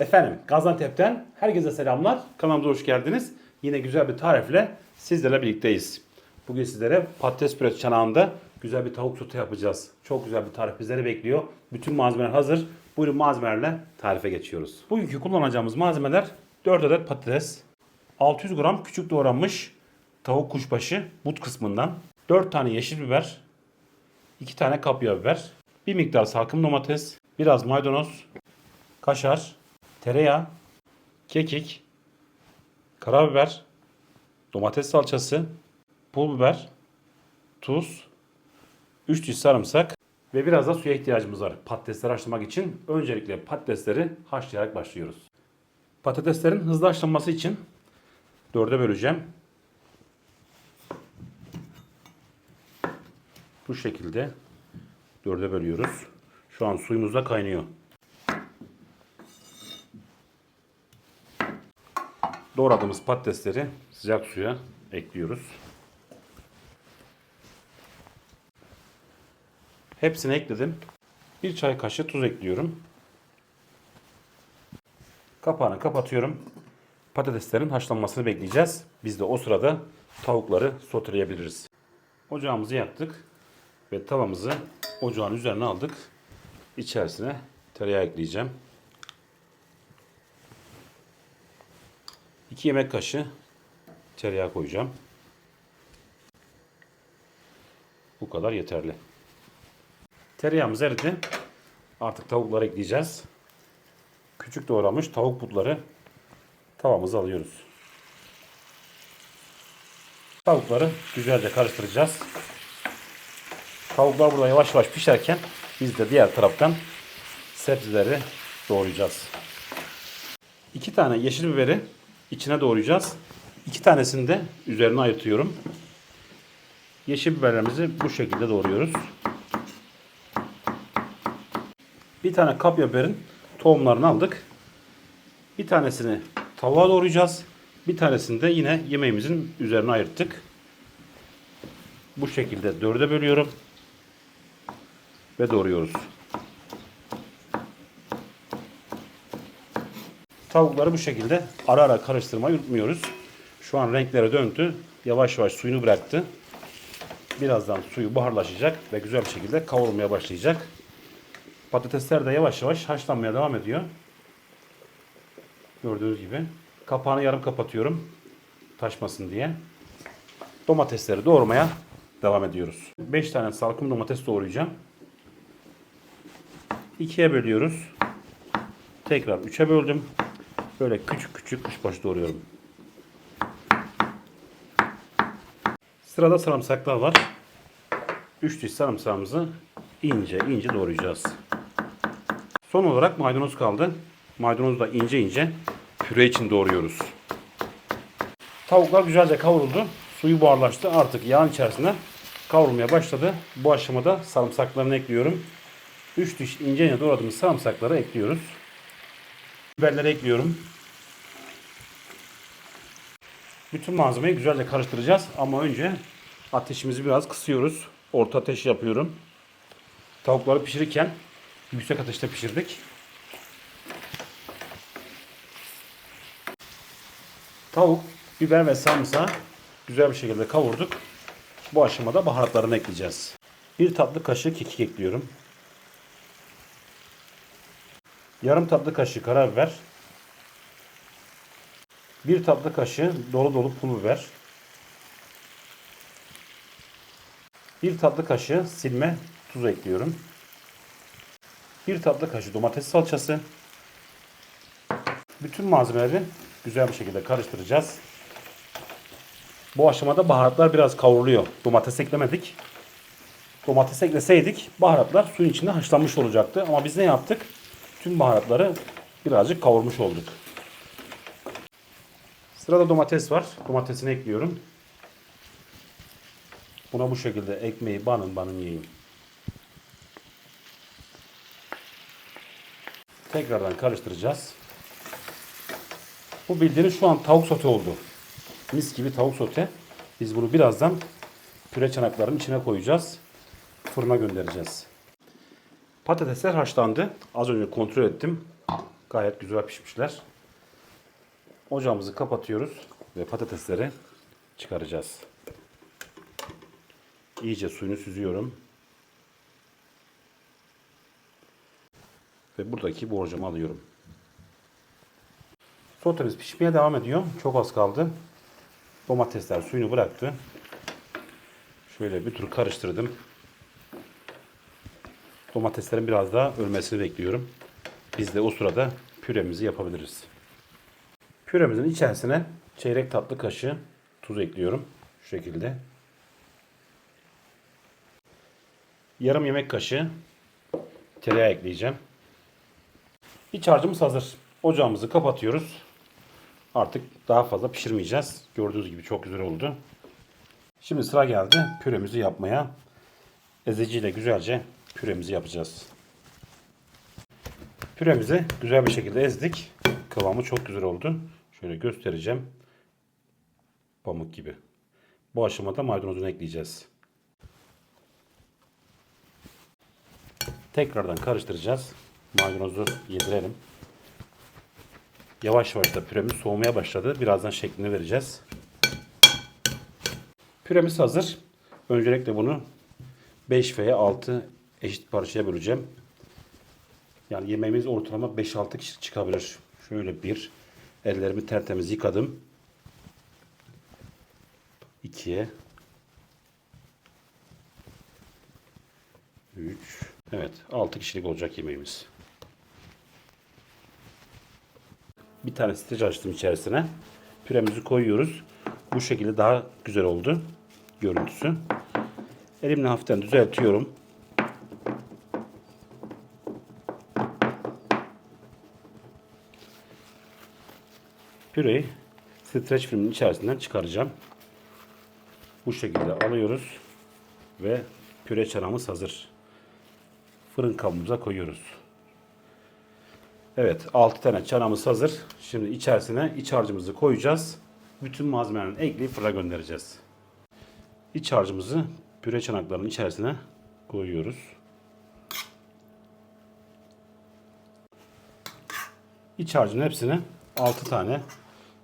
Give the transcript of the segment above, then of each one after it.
Efendim Gaziantep'ten herkese selamlar. Kanalımıza hoş geldiniz. Yine güzel bir tarifle sizlerle birlikteyiz. Bugün sizlere patates püresi çanağında güzel bir tavuk sote yapacağız. Çok güzel bir tarif bizleri bekliyor. Bütün malzemeler hazır. Buyurun malzemelerle tarife geçiyoruz. Bugünkü kullanacağımız malzemeler 4 adet patates, 600 gram küçük doğranmış tavuk kuşbaşı but kısmından, 4 tane yeşil biber, 2 tane kapya biber, bir miktar salkım domates, biraz maydanoz, kaşar, tereyağı, kekik, karabiber, domates salçası, pul biber, tuz, 3 diş sarımsak ve biraz da suya ihtiyacımız var. Patatesleri haşlamak için öncelikle patatesleri haşlayarak başlıyoruz. Patateslerin hızlı haşlanması için dörde böleceğim. Bu şekilde dörde bölüyoruz. Şu an suyumuz da kaynıyor. Doğradığımız patatesleri sıcak suya ekliyoruz. Hepsini ekledim. Bir çay kaşığı tuz ekliyorum. Kapağını kapatıyorum. Patateslerin haşlanmasını bekleyeceğiz. Biz de o sırada tavukları soteleyebiliriz. Ocağımızı yaktık ve tavamızı ocağın üzerine aldık. İçerisine tereyağı ekleyeceğim. 2 yemek kaşığı tereyağı koyacağım. Bu kadar yeterli. Tereyağımız eridi. Artık tavukları ekleyeceğiz. Küçük doğramış tavuk butları tavamıza alıyoruz. Tavukları güzelce karıştıracağız. Tavuklar burada yavaş yavaş pişerken biz de diğer taraftan sebzeleri doğrayacağız. İki tane yeşil biberi içine doğrayacağız. İki tanesini de üzerine ayırtıyorum. Yeşil biberlerimizi bu şekilde doğruyoruz. Bir tane kapya biberin tohumlarını aldık. Bir tanesini tavuğa doğrayacağız. Bir tanesini de yine yemeğimizin üzerine ayırttık. Bu şekilde dörde bölüyorum. Ve doğruyoruz. Tavukları bu şekilde ara ara karıştırmayı unutmuyoruz. Şu an renklere döndü. Yavaş yavaş suyunu bıraktı. Birazdan suyu buharlaşacak ve güzel bir şekilde kavrulmaya başlayacak. Patatesler de yavaş yavaş haşlanmaya devam ediyor. Gördüğünüz gibi. Kapağını yarım kapatıyorum. Taşmasın diye. Domatesleri doğramaya devam ediyoruz. 5 tane salkım domates doğrayacağım. 2'ye bölüyoruz. Tekrar 3'e böldüm. Böyle küçük küçük kuşbaşı doğruyorum. Sırada sarımsaklar var. 3 diş sarımsağımızı ince ince doğrayacağız. Son olarak maydanoz kaldı. Maydanozu da ince ince püre için doğruyoruz. Tavuklar güzelce kavruldu. Suyu buharlaştı. Artık yağın içerisine kavrulmaya başladı. Bu aşamada sarımsaklarını ekliyorum. 3 diş ince ince doğradığımız sarımsakları ekliyoruz. Biberleri ekliyorum. Bütün malzemeyi güzelce karıştıracağız. Ama önce ateşimizi biraz kısıyoruz. Orta ateş yapıyorum. Tavukları pişirirken yüksek ateşte pişirdik. Tavuk, biber ve sarımsağı güzel bir şekilde kavurduk. Bu aşamada baharatlarını ekleyeceğiz. Bir tatlı kaşığı kekik ekliyorum. Yarım tatlı kaşığı karabiber. Bir tatlı kaşığı dolu dolu pul biber. Bir tatlı kaşığı silme tuz ekliyorum. Bir tatlı kaşığı domates salçası. Bütün malzemeleri güzel bir şekilde karıştıracağız. Bu aşamada baharatlar biraz kavruluyor. Domates eklemedik. Domates ekleseydik baharatlar suyun içinde haşlanmış olacaktı. Ama biz ne yaptık? Tüm baharatları birazcık kavurmuş olduk. Sırada domates var. Domatesini ekliyorum. Buna bu şekilde ekmeği banın banın yiyin. Tekrardan karıştıracağız. Bu bildiğiniz şu an tavuk sote oldu. Mis gibi tavuk sote. Biz bunu birazdan püre çanaklarının içine koyacağız. Fırına göndereceğiz. Patatesler haşlandı. Az önce kontrol ettim. Gayet güzel pişmişler. Ocağımızı kapatıyoruz ve patatesleri çıkaracağız. İyice suyunu süzüyorum. Ve buradaki borcamı alıyorum. Sotemiz pişmeye devam ediyor. Çok az kaldı. Domatesler suyunu bıraktı. Şöyle bir tur karıştırdım. Domateslerin biraz daha ölmesini bekliyorum. Biz de o sırada püremizi yapabiliriz. Püremizin içerisine çeyrek tatlı kaşığı tuz ekliyorum. Şu şekilde. Yarım yemek kaşığı tereyağı ekleyeceğim. İç harcımız hazır. Ocağımızı kapatıyoruz. Artık daha fazla pişirmeyeceğiz. Gördüğünüz gibi çok güzel oldu. Şimdi sıra geldi püremizi yapmaya. Eziciyle güzelce püremizi yapacağız. Püremizi güzel bir şekilde ezdik. Kıvamı çok güzel oldu. Şöyle göstereceğim. Pamuk gibi. Bu aşamada maydanozunu ekleyeceğiz. Tekrardan karıştıracağız. Maydanozu yedirelim. Yavaş yavaş da püremiz soğumaya başladı. Birazdan şeklini vereceğiz. Püremiz hazır. Öncelikle bunu 5 veya 6 eşit parçaya böleceğim. Yani yemeğimiz ortalama 5-6 kişi çıkabilir. Şöyle bir. Ellerimi tertemiz yıkadım. 2'ye 3 Evet 6 kişilik olacak yemeğimiz. Bir tane streç açtım içerisine. Püremizi koyuyoruz. Bu şekilde daha güzel oldu görüntüsü. Elimle hafiften düzeltiyorum. Püreyi streç filmin içerisinden çıkaracağım. Bu şekilde alıyoruz ve püre çanağımız hazır. Fırın kabımıza koyuyoruz. Evet 6 tane çanağımız hazır. Şimdi içerisine iç harcımızı koyacağız. Bütün malzemelerini ekleyip fırına göndereceğiz. İç harcımızı püre çanaklarının içerisine koyuyoruz. İç harcın hepsini 6 tane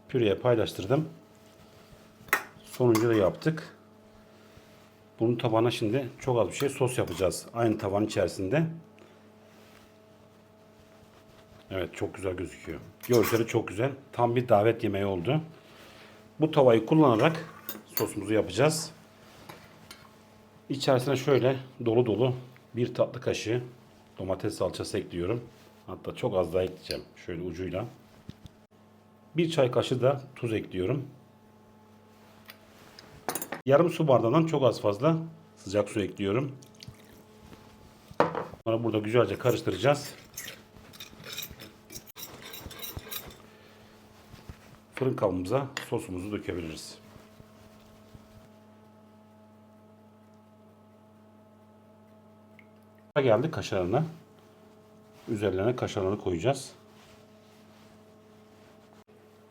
püreye paylaştırdım. Sonuncu da yaptık. Bunun tabağına şimdi çok az bir şey sos yapacağız. Aynı tavanın içerisinde. Evet çok güzel gözüküyor. Görseli çok güzel. Tam bir davet yemeği oldu. Bu tavayı kullanarak sosumuzu yapacağız. İçerisine şöyle dolu dolu bir tatlı kaşığı domates salçası ekliyorum. Hatta çok az daha ekleyeceğim. Şöyle ucuyla. Bir çay kaşığı da tuz ekliyorum. Yarım su bardağından çok az fazla sıcak su ekliyorum. Sonra burada güzelce karıştıracağız. Fırın kabımıza sosumuzu dökebiliriz. Geldi kaşarına. Üzerlerine kaşarları koyacağız.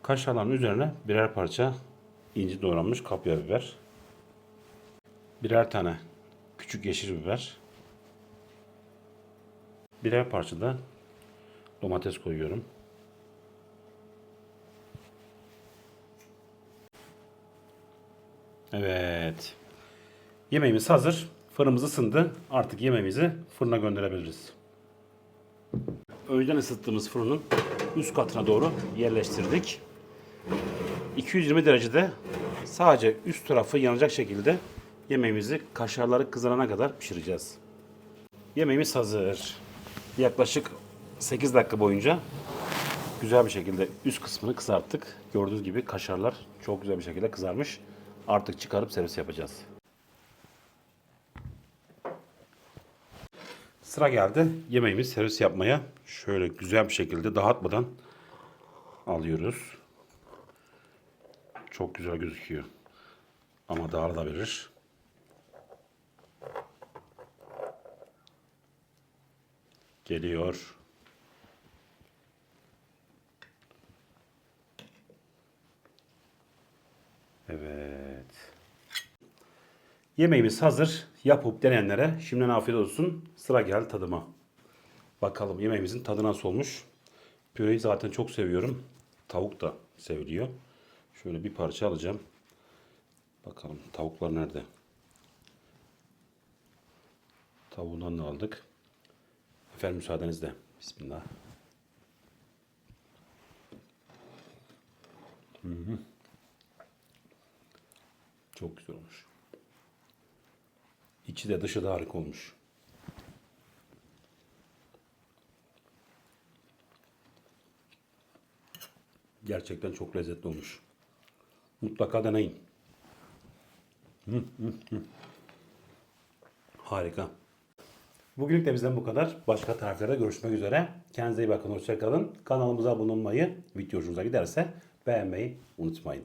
Kaşarların üzerine birer parça ince doğranmış kapya biber. Birer tane küçük yeşil biber. Birer parça da domates koyuyorum. Evet. Yemeğimiz hazır. Fırınımız ısındı. Artık yemeğimizi fırına gönderebiliriz. Önceden ısıttığımız fırının üst katına doğru yerleştirdik. 220 derecede sadece üst tarafı yanacak şekilde yemeğimizi kaşarları kızarana kadar pişireceğiz. Yemeğimiz hazır. Yaklaşık 8 dakika boyunca güzel bir şekilde üst kısmını kızarttık. Gördüğünüz gibi kaşarlar çok güzel bir şekilde kızarmış. Artık çıkarıp servis yapacağız. Sıra geldi yemeğimiz servis yapmaya. Şöyle güzel bir şekilde dağıtmadan alıyoruz. Çok güzel gözüküyor. Ama dağılabilir. Geliyor. Evet. Yemeğimiz hazır. Yapıp denenlere şimdiden afiyet olsun. Sıra geldi tadıma. Bakalım yemeğimizin tadı nasıl olmuş. Püreyi zaten çok seviyorum. Tavuk da seviliyor. Şöyle bir parça alacağım. Bakalım tavuklar nerede? Tavuğundan da aldık. Efendim müsaadenizle. Bismillah. Hı hı. Çok güzel olmuş. İçi de dışı da harika olmuş. Gerçekten çok lezzetli olmuş. Mutlaka deneyin. Harika. Bugünlük de bizden bu kadar. Başka tariflerde görüşmek üzere. Kendinize iyi bakın. Hoşçakalın. Kanalımıza abone olmayı, video hoşunuza giderse beğenmeyi unutmayın.